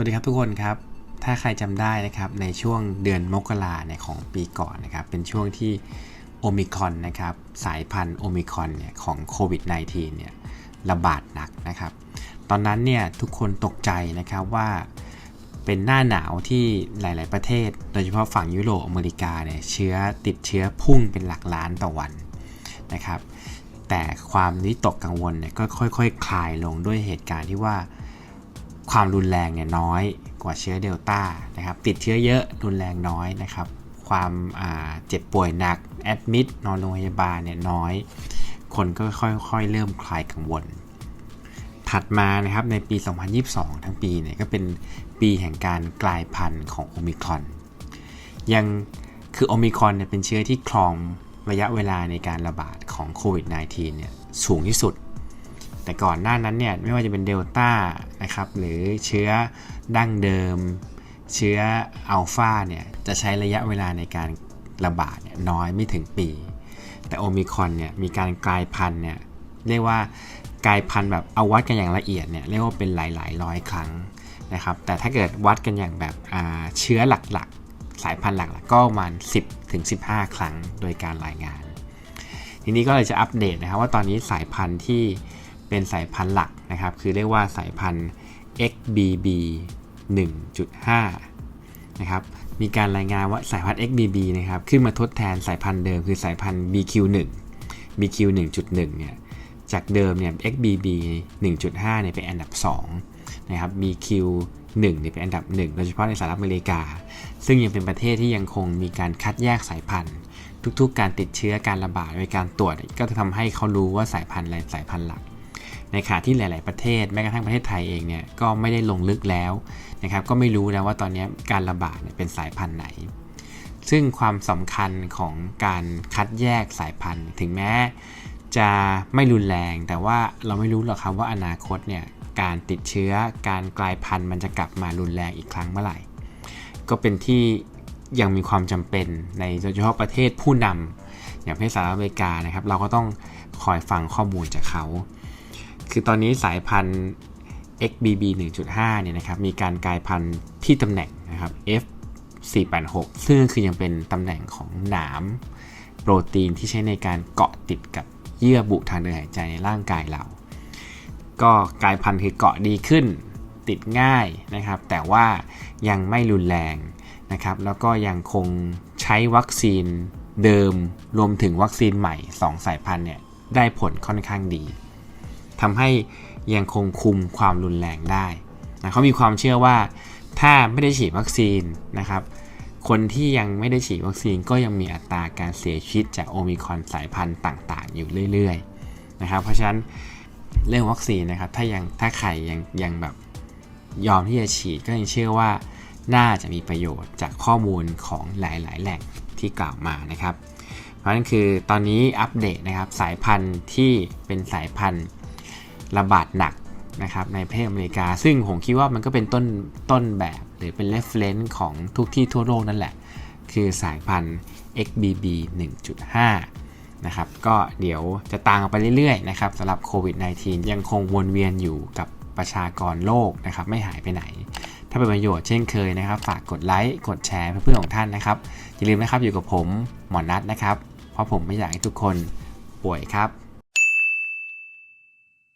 วัสดีครับทุกคนครับ ถ้าใครจำได้นะครับในช่วงเดือนมกราเนี่ยของปีก่อนนะครับ เป็นช่วงที่โอมิคอนนะครับสายพันธุ์โอมิคอนเนี่ยของโควิด -19 เนี่ยระบาดหนักนะครับ ตอนนั้นเนี่ยทุกคนตกใจนะครับว่าเป็นหน้าหนาวที่หลาย ๆ ประเทศ โดยเฉพาะฝั่งยุโรปอเมริกาเนี่ยเชื้อติดเชื้อพุ่งเป็นหลักล้านต่อวันนะครับ แต่ความวิตกกังวลเนี่ยก็ค่อย ๆ คลายลงด้วยเหตุการณ์ที่ว่า ความรุนแรงเนี่ยน้อยกว่าเชื้อเดลต้านะครับ ติดเชื้อเยอะรุนแรงน้อยนะครับ ความเจ็บป่วยหนักแอดมิดนอนโรงพยาบาลเนี่ยน้อย คนก็ค่อยๆ เริ่มคลายกังวล ถัดมานะครับในปี 2022 ทั้งปีเนี่ยก็เป็นปีแห่งการกลายพันธุ์ของโอมิครอน ยังคือโอมิครอนเนี่ยเป็นเชื้อที่ครองระยะเวลาในการระบาดของโควิด -19 เนี่ยสูงที่สุด แต่ก่อนหน้านั้นเนี่ยไม่ว่าจะเป็นเดลต้า นะครับ หรือเชื้อดั้งเดิม เชื้ออัลฟาเนี่ยจะใช้ระยะเวลาในการระบาดเนี่ยน้อยไม่ถึงปี แต่โอมิคอนเนี่ยมีการกลายพันธุ์เนี่ยเรียกว่ากลายพันธุ์แบบเอาวัดกันอย่างละเอียดเนี่ยเรียกว่าเป็นหลายๆร้อยครั้งนะครับ แต่ถ้าเกิดวัดกันอย่างแบบเชื้อหลักๆ สายพันธุ์หลักๆก็ประมาณ 10ถึง15 ครั้งโดยการรายงาน ทีนี้ก็เลยจะอัปเดตนะครับว่าตอนนี้สายพันธุ์ที่เป็นสายพันธุ์หลัก นะครับคือเรียกว่าสายพันธุ์ XBB 1.5 นะครับมีการรายงานว่าสายพันธุ์ XBB นะครับขึ้นมาทดแทนสายพันธุ์เดิมคือสายพันธุ์ BQ1 BQ 1.1 เนี่ยจากเดิมเนี่ย XBB 1.5 เนี่ยเป็นอันดับ 2 นะครับ BQ 1เนี่ยเป็นอันดับ 1 โดยเฉพาะในสหรัฐอเมริกา ซึ่งยังเป็นประเทศที่ยังคงมีการคัดแยกสายพันธุ์ ทุกๆ การติดเชื้อการระบาดโดยการตรวจก็จะทำให้เขารู้ว่าสายพันธุ์อะไรสายพันธุ์หลัก ในขณะที่หลาย ๆ ประเทศแม้กระทั่งประเทศไทยเองเนี่ยก็ไม่ได้ลงลึกแล้วนะครับก็ไม่รู้แล้วว่าตอนนี้การระบาดเเป็นสายพันธุ์ไหน ซึ่งความสำคัญของการคัดแยกสายพันธุ์ ถึงแม้จะไม่รุนแรง แต่ว่าเราไม่รู้หรอกครับว่าอนาคตเนี่ยการติดเชื้อการกลายพันธุ์มันจะกลับมารุนแรงอีกครั้งเมื่อไหร่ ก็เป็นที่ยังมีความจำเป็นในโดยเฉพาะประเทศผู้นำอย่างประเทศสหรัฐอเมริกานะครับ เราก็ต้องคอยฟังข้อมูลจากเขา คือตอนนี้สายพันธุ์ XBB 1.5 เนี่ยนะครับ มีการกลายพันธุ์ที่ตำแหน่งนะครับ F486 ซึ่งคือยังเป็นตำแหน่งของหนามโปรตีนที่ใช้ในการเกาะติดกับเยื่อบุทางเดินหายใจในร่างกายเรา ก็กลายพันธุ์คือเกาะดีขึ้น ติดง่ายนะครับ แต่ว่ายังไม่รุนแรงนะครับ แล้วก็ยังคงใช้วัคซีนเดิมรวมถึงวัคซีนใหม่ 2 สายพันธุ์เนี่ยได้ผลค่อนข้างดี ทำให้ยังคงคุมความรุนแรงได้นะเขามีความเชื่อว่าถ้าไม่ได้ฉีดวัคซีนนะครับ คนที่ยังไม่ได้ฉีดวัคซีนก็ยังมีอัตราการเสียชีวิตจากโอมิคอนสายพันธุ์ต่าง ๆ อยู่เรื่อยๆนะครับ เพราะฉะนั้นเรื่องวัคซีนนะครับ ถ้ายังถ้าใครยังยังแบบยอมที่จะฉีดก็ยังเชื่อว่าน่าจะมีประโยชน์จากข้อมูลของหลาย ๆ แหล่งที่กล่าวมานะครับ เพราะฉะนั้นคือตอนนี้อัปเดตนะครับสายพันธุ์ที่เป็นสายพันธุ์ ระบาดหนักนะครับในประเทศอเมริกา ซึ่งผมคิดว่ามันก็เป็นต้นต้นแบบหรือเป็น reference ของทุกที่ทั่วโลกนั่นแหละ คือสายพันธุ์ XBB 1.5 นะครับ ก็เดี๋ยวจะตามไปเรื่อยๆนะครับสำหรับโควิด -19 ยังคงวนเวียนอยู่กับประชากรโลกนะครับ ไม่หายไปไหน ถ้าเป็นประโยชน์เช่นเคยนะครับ ฝากกดไลค์กดแชร์เพื่อนๆของท่านนะครับ อย่าลืมนะครับอยู่กับผมหมอนัทนะครับ เพราะผมไม่อยากให้ทุกคนป่วยครับ